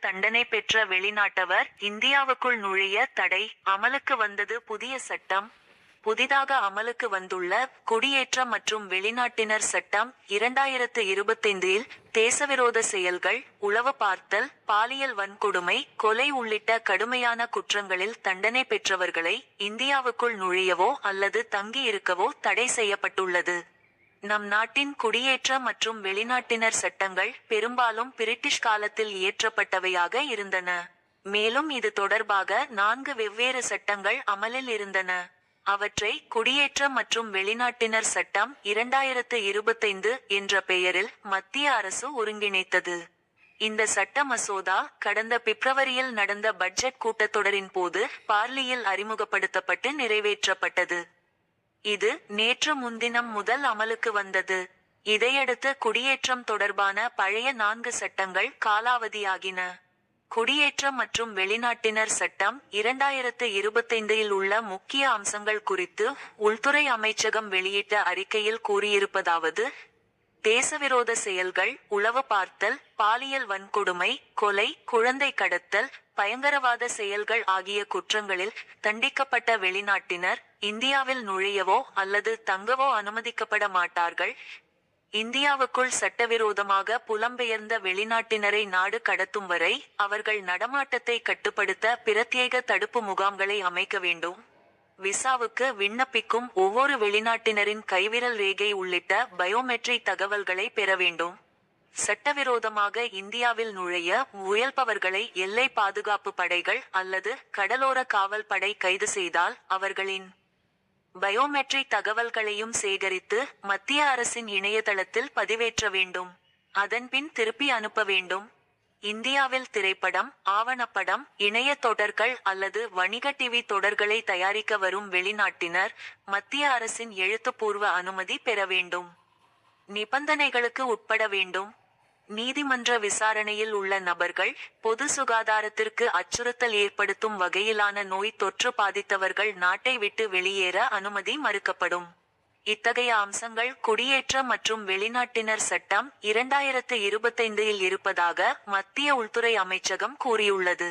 தண்டனை பெற்ற வெளிநாட்டவர் இந்தியாவுக்குள் நுழைய தடை அமலுக்கு வந்தது புதிய சட்டம். புதிதாக அமலுக்கு வந்துள்ள குடியேற்ற மற்றும் வெளிநாட்டினர் சட்டம் இரண்டாயிரத்து இருபத்தைந்தில் தேசவிரோத செயல்கள் உளவு பார்த்தல் பாலியல் வன்கொடுமை கொலை உள்ளிட்ட கடுமையான குற்றங்களில் தண்டனை பெற்றவர்களை இந்தியாவுக்குள் நுழையவோ அல்லது தங்கியிருக்கவோ தடை செய்யப்பட்டுள்ளது. நம் நாட்டின் குடியேற்ற மற்றும் வெளிநாட்டினர் சட்டங்கள் பெரும்பாலும் பிரிட்டிஷ் காலத்தில் இயற்றப்பட்டவையாக இருந்தன. மேலும் இது தொடர்பாக நான்கு வெவ்வேறு சட்டங்கள் அமலில் இருந்தன. அவற்றை குடியேற்ற மற்றும் வெளிநாட்டினர் சட்டம் இரண்டாயிரத்து இருபத்தைந்து என்ற பெயரில் மத்திய அரசு ஒருங்கிணைத்தது. இந்த சட்ட மசோதா கடந்த பிப்ரவரியில் நடந்த பட்ஜெட் கூட்டத்தொடரின் போது பார்லியில் அறிமுகப்படுத்தப்பட்டு நிறைவேற்றப்பட்டது. இது நேற்று முன்தினம் முதல் அமலுக்கு வந்தது. இதையடுத்து குடியேற்றம் தொடர்பான பழைய நான்கு சட்டங்கள் காலாவதியாகின. குடியேற்றம் மற்றும் வெளிநாட்டினர் சட்டம் இரண்டாயிரத்து இருபத்தைந்தில் உள்ள முக்கிய அம்சங்கள் குறித்து உள்துறை அமைச்சகம் வெளியிட்ட அறிக்கையில் கூறியிருப்பதாவது தேசவிரோத செயல்கள் உளவு பார்த்தல் பாலியல் வன்கொடுமை கொலை குழந்தை கடத்தல் பயங்கரவாத செயல்கள் ஆகிய குற்றங்களில் தண்டிக்கப்பட்ட வெளிநாட்டினர் இந்தியாவில் நுழையவோ அல்லது தங்கவோ அனுமதிக்கப்பட மாட்டார்கள். இந்தியாவுக்குள் சட்டவிரோதமாக புலம்பெயர்ந்த வெளிநாட்டினரை நாடு கடத்தும் வரை அவர்கள் நடமாட்டத்தை கட்டுப்படுத்த பிரத்யேக தடுப்பு முகாம்களை அமைக்க வேண்டும். விசாவுக்கு விண்ணப்பிக்கும் ஒவ்வொரு வெளிநாட்டினரின் கைவிரல் ரேகை உள்ளிட்ட பயோமெட்ரிக் தகவல்களை பெற வேண்டும். சட்டவிரோதமாக இந்தியாவில் நுழைய முயல்பவர்களை எல்லை பாதுகாப்பு படைகள் அல்லது கடலோர காவல் படை கைது செய்தால் அவர்களின் பயோமெட்ரிக் தகவல்களையும் சேகரித்து மத்திய அரசின் இணையதளத்தில் பதிவேற்ற வேண்டும். அதன்பின் திருப்பி அனுப்ப வேண்டும். இந்தியாவில் திரைப்படம் ஆவணப்படம் இணைய தொடர்கள் அல்லது வணிக டிவி தொடர்களை தயாரிக்க வரும் வெளிநாட்டினர் மத்திய அரசின் எழுத்துப்பூர்வ அனுமதி பெற வேண்டும். நிபந்தனைகளுக்கு உட்பட வேண்டும். நீதிமன்ற விசாரணையில் உள்ள நபர்கள் பொது சுகாதாரத்திற்கு அச்சுறுத்தல் ஏற்படுத்தும் வகையிலான நோய் தொற்று பாதித்தவர்கள் நாட்டை விட்டு வெளியேற அனுமதி மறுக்கப்படும். இத்தகைய அம்சங்கள் குடியேற்ற மற்றும் வெளிநாட்டினர் சட்டம் இரண்டாயிரத்து இருபத்தைந்தில் இருப்பதாக மத்திய உள்துறை அமைச்சகம் கூறியுள்ளது.